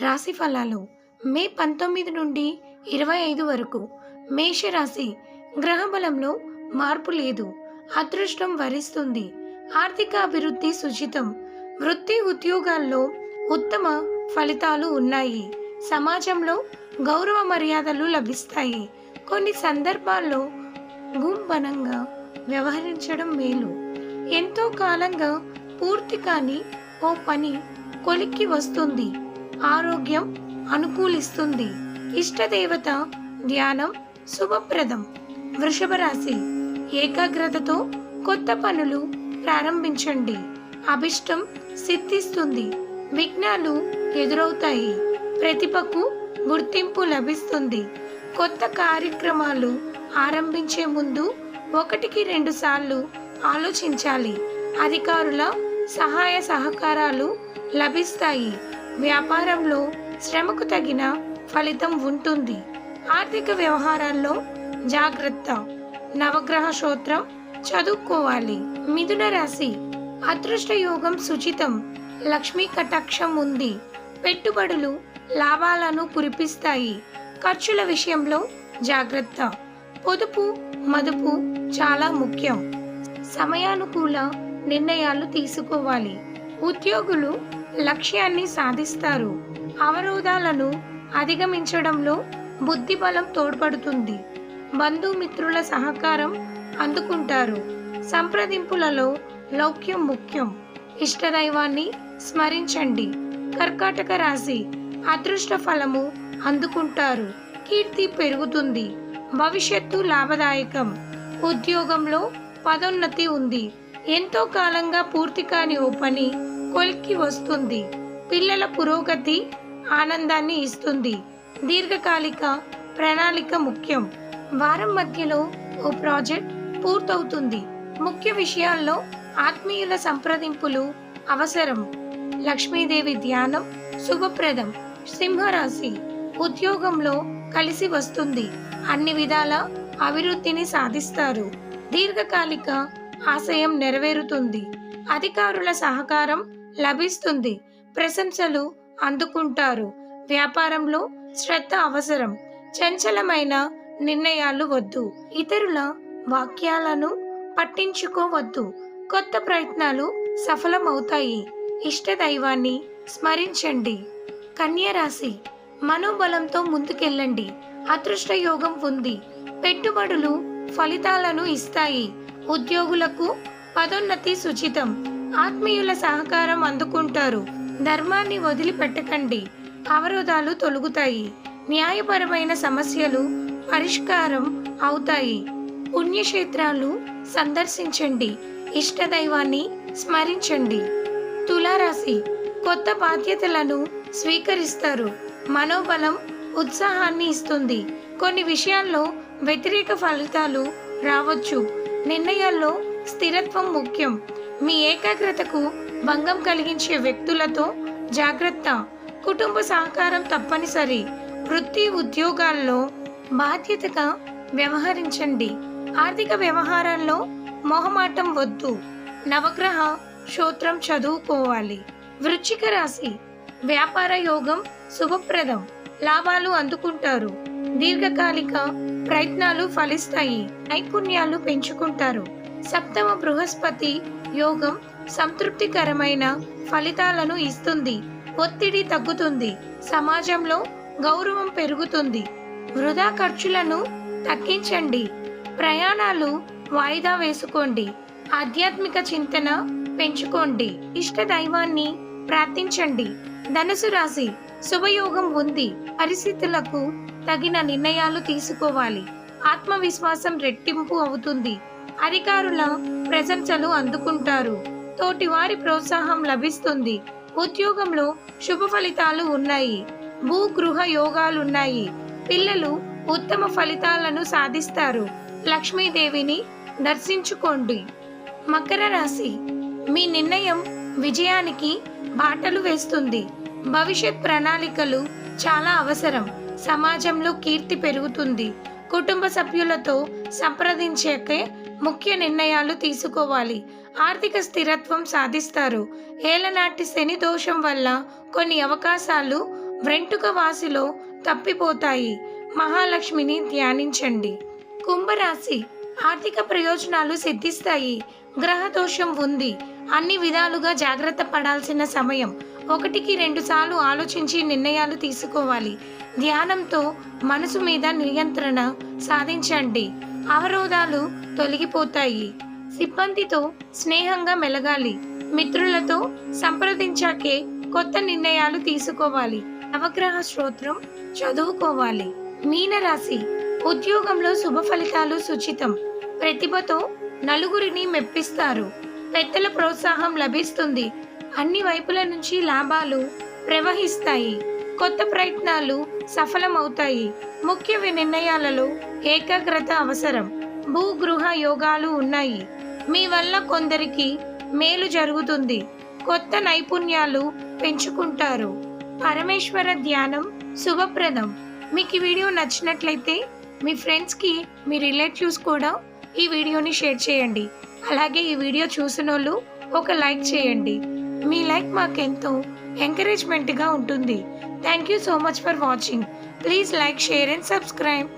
రాశి ఫలాలు మే పంతొమ్మిది నుండి ఇరవై ఐదు వరకు. మేషరాశి గ్రహబలంలో మార్పు లేదు. అదృష్టం వరిస్తుంది. ఆర్థిక అభివృద్ధి సుచితం. వృత్తి ఉద్యోగాల్లో ఉత్తమ ఫలితాలు ఉన్నాయి. సమాజంలో గౌరవ మర్యాదలు లభిస్తాయి. కొన్ని సందర్భాల్లో గుంబనంగా వ్యవహరించడం మేలు. ఎంతో కాలంగా పూర్తి కాని ఓ పని కొలిక్కి వస్తుంది. ఆరోగ్యం అనుకూలిస్తుంది. ఇష్టదేవత ధ్యానం శుభప్రదం. వృషభ రాశి ఏకాగ్రతతో కొత్త పనులు ప్రారంభించండి. అభిష్టం సిద్ధిస్తుంది. విఘ్నాలు ఎదురవుతాయి. ప్రతిభకు గుర్తింపు లభిస్తుంది. కొత్త కార్యక్రమాలు ఆరంభించే ముందు ఒకటికి రెండు సార్లు ఆలోచించాలి. అధికారుల సహాయ సహకారాలు లభిస్తాయి. వ్యాపారంలో శ్రమకు తగిన ఫలితం ఉంటుంది. ఆర్థిక వ్యవహారాల్లో జాగ్రత్త. నవగ్రహ స్తోత్రం చదువుకోవాలి. మిథున రాశి. అదృష్ట యోగం సుచితం. లక్ష్మీ కటాక్షం ఉంది. పెట్టుబడులు లాభాలను కురిపిస్తాయి. ఖర్చుల విషయంలో జాగ్రత్త. పొదుపు మదుపు చాలా ముఖ్యం. సమయానుకూల నిర్ణయాలు తీసుకోవాలి. ఉద్యోగులు లక్ష్యాన్ని సాధిస్తారు. అవరోధాలను అధిగమించడంలో బుద్ధిబలం తోడ్పడుతుంది. బంధుమిత్రుల సహకారం అందుకుంటారు. సంప్రదింపులలో లౌక్యం ముఖ్యం. ఇష్టదైవాన్ని స్మరించండి. కర్కాటక రాశి అదృష్ట ఫలము అందుకుంటారు. కీర్తి పెరుగుతుంది. భవిష్యత్తు లాభదాయకం. ఉద్యోగంలో పదోన్నతి ఉంది. ఎంతో కాలంగా పూర్తి కాని ఓ పని కొలిక్కి వస్తుంది. పిల్లల పురోగతి ఆనందాన్ని ఇస్తుంది. దీర్ఘకాలిక ప్రణాళిక ముఖ్యం. వారం మధ్యలో ఓ ప్రాజెక్ట్ పూర్తవుతుంది. ముఖ్య విషయాల్లో ఆత్మీయుల సంప్రదింపులు అవసరం. లక్ష్మీదేవి ధ్యానం శుభప్రదం. సింహరాశి ఉద్యోగంలో కలిసి వస్తుంది. అన్ని విధాల అభివృద్ధిని సాధిస్తారు. దీర్ఘకాలిక ఆశయం నెరవేరుతుంది. అధికారుల సహకారం లభిస్తుంది. ప్రశంసలు అందుకుంటారు. వ్యాపారంలో శ్రద్ధ అవసరం. చంచలమైన నిర్ణయాలు వద్దు. ఇతరుల వాక్యాలను పట్టించుకోవద్దు. కొత్త ప్రయత్నాలు సఫలమవుతాయి. ఇష్టదైవాన్ని స్మరించండి. కన్యరాశి మనోబలంతో ముందుకెళ్ళండి. అదృష్ట యోగం ఉంది. పెట్టుబడులు ఫలితాలను ఇస్తాయి. ఉద్యోగులకు పదోన్నతి సుచితం. ఆత్మీయుల సహకారం అందుకుంటారు. ధర్మాన్ని వదిలిపెట్టకండి. అవరోధాలు తొలగుతాయి. న్యాయపరమైన సమస్యలు పరిష్కారం అవుతాయి. పుణ్యక్షేత్రాలు సందర్శించండి. ఇష్టదైవాన్ని స్మరించండి. తులారాశి కొత్త బాధ్యతలను స్వీకరిస్తారు. మనోబలం ఉత్సాహాన్ని ఇస్తుంది. కొన్ని విషయాల్లో వ్యతిరేక ఫలితాలు రావచ్చు. నిర్ణయాల్లో స్థిరత్వం ముఖ్యం. మీ ఏకాగ్రతకు భంగం కలిగించే వ్యక్తులతో జాగ్రత్త. కుటుంబ సహకారం తప్పనిసరి. వృత్తి ఉద్యోగాల్లో బాధ్యతగా వ్యవహరించండి. ఆర్థిక వ్యవహారాల్లో మొహమాటం వద్దు. నవగ్రహ స్తోత్రం చదువుకోవాలి. వృచ్చిక రాశి. వ్యాపార యోగం శుభప్రదం. లాభాలు అందుకుంటారు. దీర్ఘకాలిక ప్రయత్నాలు ఫలిస్తాయి. నైపుణ్యాలు పెంచుకుంటారు. సప్తమ బృహస్పతి యోగం సంతృప్తికరమైన ఫలితాలను ఇస్తుంది. ఒత్తిడి తగ్గుతుంది. సమాజంలో గౌరవం పెరుగుతుంది. వృధా ఖర్చులను తగ్గించండి. ప్రయాణాలు వాయిదా వేసుకోండి. ఆధ్యాత్మిక చింతన పెంచుకోండి. ఇష్ట దైవాన్ని ప్రార్థించండి. ధనుసు రాశి శుభయోగం ఉంది. పరిస్థితులకు తగిన నిర్ణయాలు తీసుకోవాలి. ఆత్మవిశ్వాసం రెట్టింపు అవుతుంది. అధికారుల ప్రశంసలు అందుకుంటారు. తోటి వారి ప్రోత్సాహం లభిస్తుంది. ఉద్యోగంలో శుభ ఫలితాలు ఉన్నాయి. భూ గృహ యోగాలున్నాయి. పిల్లలు ఉత్తమ ఫలితాలను సాధిస్తారు. లక్ష్మీదేవిని దర్శించుకోండి. మకర రాశి. మీ నిర్ణయం విజయానికి బాటలు వేస్తుంది. భవిష్యత్ ప్రణాళికలు చాలా అవసరం. సమాజంలో కీర్తి పెరుగుతుంది. కుటుంబ సభ్యులతో సంప్రదించాకే ముఖ్య నిర్ణయాలు తీసుకోవాలి. ఆర్థిక స్థిరత్వం సాధిస్తారు. ఏలనాటి శని దోషం వల్ల కొన్ని అవకాశాలు వెంటుక వాసిలో తప్పిపోతాయి. మహాలక్ష్మిని ధ్యానించండి. కుంభరాశి ఆర్థిక ప్రయోజనాలు సిద్ధిస్తాయి. గ్రహ దోషం ఉంది. అన్ని విధాలుగా జాగ్రత్త పడాల్సిన సమయం. ఒకటికి రెండుసార్లు ఆలోచించి నిర్ణయాలు తీసుకోవాలి. ధ్యానంతో మనసు మీద నియంత్రణ సాధించండి. అవరోధాలు తొలగిపోతాయి. సిబ్బందితో స్నేహంగా మెలగాలి. మిత్రులతో సంప్రదించాకే కొత్త నిర్ణయాలు తీసుకోవాలి. నవగ్రహ స్తోత్రం చదువుకోవాలి. మీనరాశి ఉద్యోగంలో శుభ ఫలితాలు సుచితం. ప్రతిభతో నలుగురిని మెప్పిస్తారు. పెద్దల ప్రోత్సాహం లభిస్తుంది. అన్ని వైపుల నుంచి లాభాలు ప్రవహిస్తాయి. కొత్త ప్రయత్నాలు సఫలమవుతాయి. ముఖ్య నిర్ణయాలలో ఏకాగ్రత అవసరం. భూగృహ యోగాలు ఉన్నాయి. మీ వల్ల కొందరికి మేలు జరుగుతుంది. కొత్త నైపుణ్యాలు పెంచుకుంటారు. పరమేశ్వర ధ్యానం శుభప్రదం. మీకు ఈ వీడియో నచ్చినట్లయితే మీ ఫ్రెండ్స్కి మీ రిలేటివ్స్ కూడా ఈ వీడియోని షేర్ చేయండి. అలాగే ఈ వీడియో చూసిన వాళ్ళు ఒక లైక్ చేయండి. మీ లైక్ మాకెంతో ఎంకరేజ్మెంట్గా ఉంటుంది. Thank you so much for watching. Please like share and subscribe.